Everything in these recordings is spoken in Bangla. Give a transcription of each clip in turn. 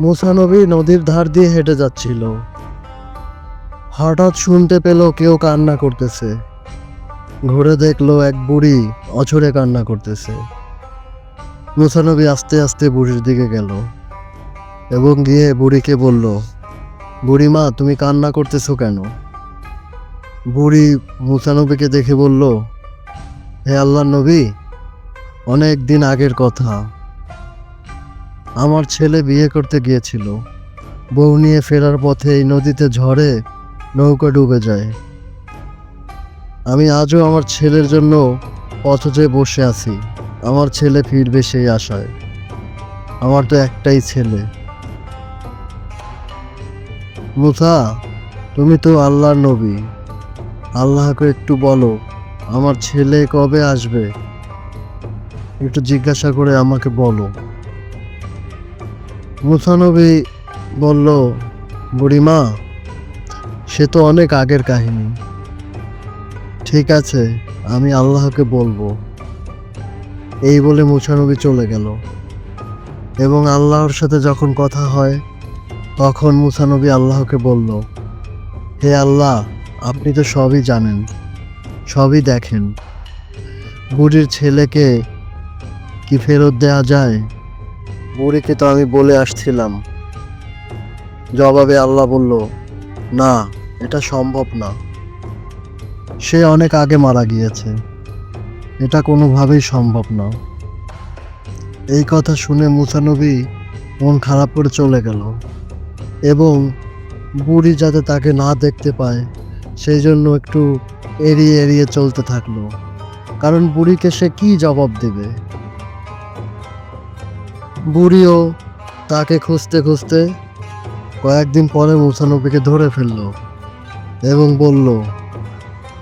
মুসানবী নদীর ধার দিয়ে হেঁটে যাচ্ছিল। হঠাৎ শুনতে পেল কেউ কান্না করতেছে। ঘুরে দেখল এক বুড়ি অছরে কান্না করতেছে। মুসানবী আস্তে আস্তে বুড়ির দিকে গেল এবং গিয়ে বুড়িকে বলল, বুড়িমা, তুমি কান্না করতেছো কেন? বুড়ি মুসানবীকে দেখে বলল, হে আল্লাহ নবী, অনেক দিন আগের কথা। আমার ছেলে বিয়ে করতে গিয়েছিল। বউ নিয়ে ফেরার পথে এই নদীতে ঝড়ে নৌকা ডুবে যায়। আমি আজও আমার ছেলের জন্য পথে বসে আছি। আমার ছেলে ফিরবে সেই আশায়। আমার তো একটাই ছেলে। মুসা, তুমি তো আল্লাহর নবী। আল্লাহকে একটু বলো, আমার ছেলে কবে আসবে? একটু জিজ্ঞাসা করে আমাকে বলো। মুসানবী বলল, বুড়িমা, সে তো অনেক আগের কাহিনী। ঠিক আছে, আমি আল্লাহকে বলব। এই বলে মুসানবী চলে গেল। এবং আল্লাহর সাথে যখন কথা হয়, তখন মুসানবী আল্লাহকে বলল, হে আল্লাহ, আপনি তো সবই জানেন, সবই দেখেন। বুড়ির ছেলেকে কি ফেরত দেওয়া যায়? বুড়িকে তো আমি বলে আসছিলাম। জবাবে আল্লাহ বলল, না, এটা সম্ভব না। সে অনেক আগে মারা গিয়েছে। এটা কোনোভাবেই সম্ভব না। এই কথা শুনে মুসানবী মন খারাপ করে চলে গেল এবং বুড়ি যাতে তাকে না দেখতে পায়, সেই জন্য একটু এড়িয়ে এড়িয়ে চলতে থাকল। কারণ বুড়িকে সে কি জবাব দেবে? বুড়িও তাকে খুঁজতে খুঁজতে কয়েকদিন পরে মুসানবীকে ধরে ফেলল এবং বলল,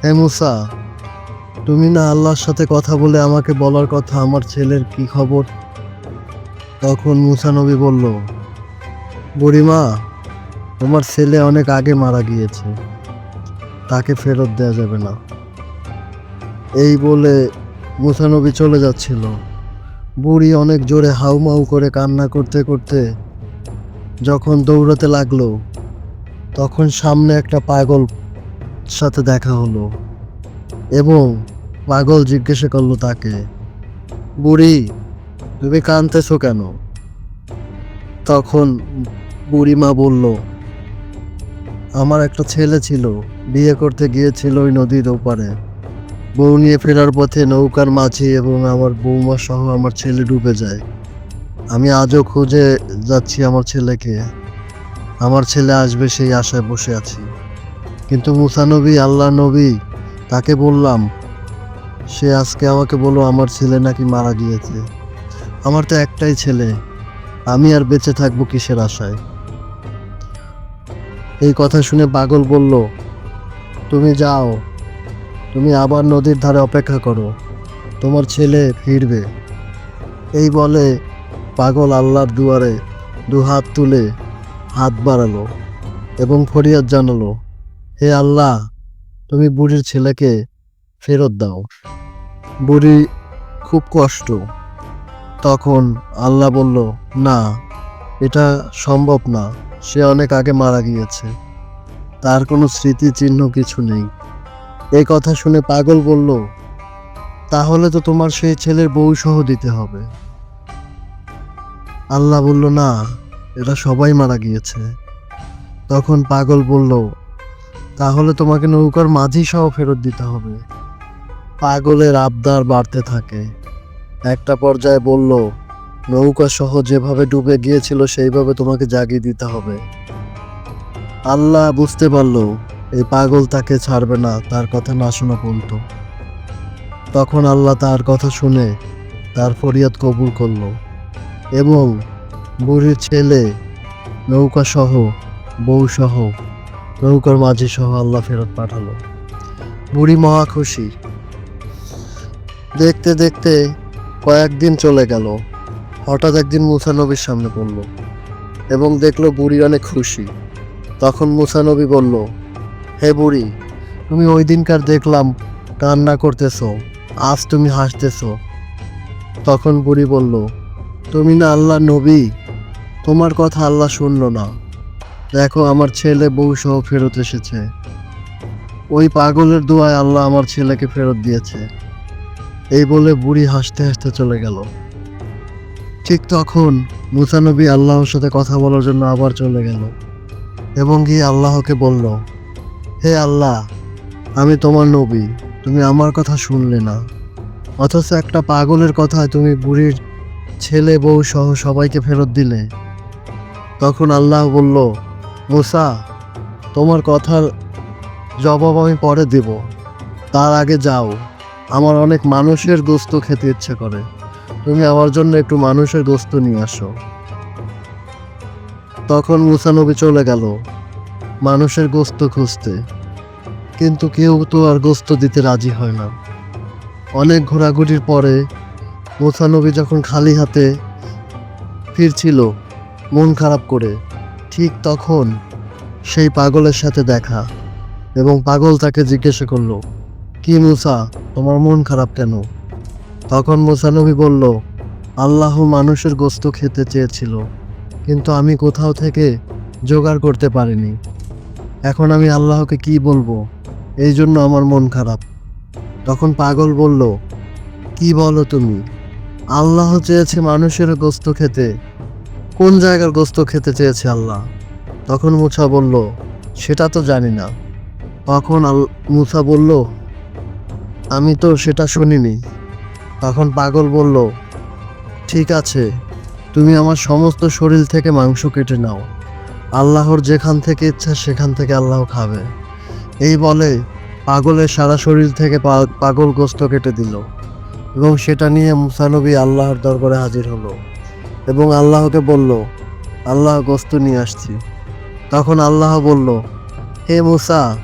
হে মুসা, তুমি না আল্লাহর সাথে কথা বলে আমাকে বলার কথা আমার ছেলের কি খবর? তখন মুসানবী বলল, বুড়িমা, তোমার ছেলে অনেক আগে মারা গিয়েছে, তাকে ফেরত দেওয়া যাবে না। এই বলে মুসানবী চলে যাচ্ছিল। বুড়ি অনেক জোরে হাউমাউ করে কান্না করতে করতে যখন দৌড়াতে লাগল, তখন সামনে একটা পাগল সাথে দেখা হলো এবং পাগল জিজ্ঞাসা করল তাকে, বুড়ি, তুমি কাঁদতেছো কেন? তখন বুড়িমা বলল, আমার একটা ছেলে ছিল, বিয়ে করতে গিয়েছিল ওই নদীর ওপারে। বউ নিয়ে ফেরার পথে নৌকার মাঝি এবং আমার বৌমা সহ আমার ছেলে ডুবে যায়। আমি আজও খুঁজে যাচ্ছি আমার ছেলেকে। আমার ছেলে আসবে সেই আশায় বসে আছি। কিন্তু মুসা নবী, আল্লাহ নবী, তাকে বললাম, সে আজকে আমাকে বলল আমার ছেলে নাকি মারা গিয়েছে। আমার তো একটাই ছেলে। আমি আর বেঁচে থাকব কিসের আশায়? এই কথা শুনে পাগল বলল, তুমি যাও তুমি আবার নদীর ধারে অপেক্ষা করো। তোমার ছেলে ফিরবে। এই বলে পাগল আল্লাহর দুয়ারে দু হাত তুলে হাত বাড়ালো এবং ফরিয়াদ জানালো, হে আল্লাহ, তুমি বুড়ির ছেলেকে ফেরত দাও। বুড়ি খুব কষ্ট। তখন আল্লাহ বলল, না, এটা সম্ভব না। সে অনেক আগে মারা গিয়েছে। তার কোনো স্মৃতি চিহ্ন কিছু নেই। এই কথা শুনে পাগল বলল, তাহলে তো তোমার সেই ছেলের বউ সহ দিতে হবে। আল্লাহ বলল, না এরা সবাই মারা গিয়েছে। তখন পাগল বলল, তাহলে তোমাকে নৌকার মাঝি সহ ফেরত দিতে হবে। পাগলের আবদার বাড়তে থাকে। একটা পর্যায়ে বলল, নৌকা সহ যেভাবে ডুবে গিয়েছিল, সেইভাবে তোমাকে জাগিয়ে দিতে হবে। আল্লাহ বুঝতে পারল এই পাগল তাকে ছাড়বে না, তার কথা না শোনা পর্যন্ত। তখন আল্লাহ তার কথা শুনে তার ফরিয়াদ কবুল করল এবং বুড়ির ছেলে নৌকা সহ বউ সহ নৌকার মাঝি সহ আল্লাহ ফেরত পাঠালো। বুড়ি মহা খুশি। দেখতে দেখতে কয়েকদিন চলে গেল। হঠাৎ একদিন মুসানবীর সামনে পড়ল এবং দেখল বুড়ি অনেক খুশি। তখন মুসানবী বলল হে বুড়ি, তুমি ওই দিনকার দেখলাম কান্না করতেছো, আজ তুমি হাসতেছ। তখন বুড়ি বলল, তুমি না আল্লাহ নবী? তোমার কথা আল্লাহ শুনল না। দেখো, আমার ছেলে বউ সহ ফেরত এসেছে। ওই পাগলের দোয়ায় আল্লাহ আমার ছেলেকে ফেরত দিয়েছে। এই বলে বুড়ি হাসতে হাসতে চলে গেল। ঠিক তখন মুসানবী আল্লাহর সাথে কথা বলার জন্য আবার চলে গেল এবং গিয়ে আল্লাহকে বলল হে আল্লাহ, আমি তোমার নবী, তুমি আমার কথা শুনলে না। অথচ একটা পাগলের কথায় তুমি বুড়ির ছেলে বউ সহ সবাইকে ফেরত দিলে। তখন আল্লাহ বলল, মুসা, তোমার কথার জবাব আমি পরে দেব। তার আগে যাও। আমার অনেক মানুষের গোস্ত খেতে ইচ্ছে করে। তুমি আমার জন্য একটু মানুষের গোস্ত নিয়ে আসো। তখন মুসানবী চলে গেল। মানুষের গোস্ত খুঁজতে। কিন্তু কেউ তো আর গোস্ত দিতে রাজি হয় না। অনেক ঘোরাঘুরির পরে মুসানবী যখন খালি হাতে ফিরছিল মন খারাপ করে, ঠিক তখন সেই পাগলের সাথে দেখা এবং পাগল তাকে জিজ্ঞাসা করল, কি মুসা, তোমার মন খারাপ কেন? তখন মুসানবী বলল, আল্লাহ মানুষের গোস্ত খেতে চেয়েছিল, কিন্তু আমি কোথাও থেকে জোগাড় করতে পারিনি। এখন আমি আল্লাহকে কি বলব? এই জন্য আমার মন খারাপ। তখন পাগল বলল, কি বলো তুমি? আল্লাহ চেয়েছে মানুষের গোস্ত খেতে। কোন জায়গার গোস্ত খেতে চেয়েছে আল্লাহ? তখন মুছা বলল, সেটা তো জানি না। তখন আল মুসা বলল, আমি তো সেটা শুনিনি। তখন পাগল বলল, ঠিক আছে, তুমি আমার সমস্ত শরীর থেকে মাংস কেটে নাও। আল্লাহর যেখান থেকে ইচ্ছা সেখান থেকে আল্লাহ খাবে। এই বলে পাগলের সারা শরীর থেকে পাগল গোস্ত কেটে দিল। এবং সেটা নিয়ে মুসানবী আল্লাহর দরবারে হাজির হলো। এবং আল্লাহকে বলল, আল্লাহ, গোস্ত নিয়ে আসছি। তখন আল্লাহ বলল, হে মুসা,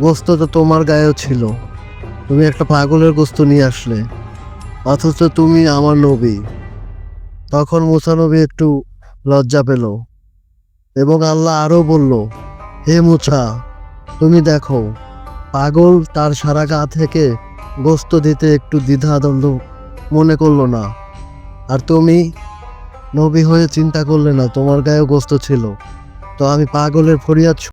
গোস্ত তো তোমার গায়েও ছিল। তুমি একটা পাগলের গোস্ত নিয়ে আসলে, অথচ তুমি আমার নবী। তখন মুসানবী একটু লজ্জা পেল। এবং আল্লাহ আরও বলল, হে মুছা, তুমি দেখো, পাগল তার সারা গা থেকে গোস্ত দিতে একটু দ্বিধাদ্বন্দ্ব মনে করল না। আর তুমি নবী হয়ে চিন্তা করলে না, তোমার গায়েও গোস্ত ছিল। তো আমি পাগলের ফরিয়াদ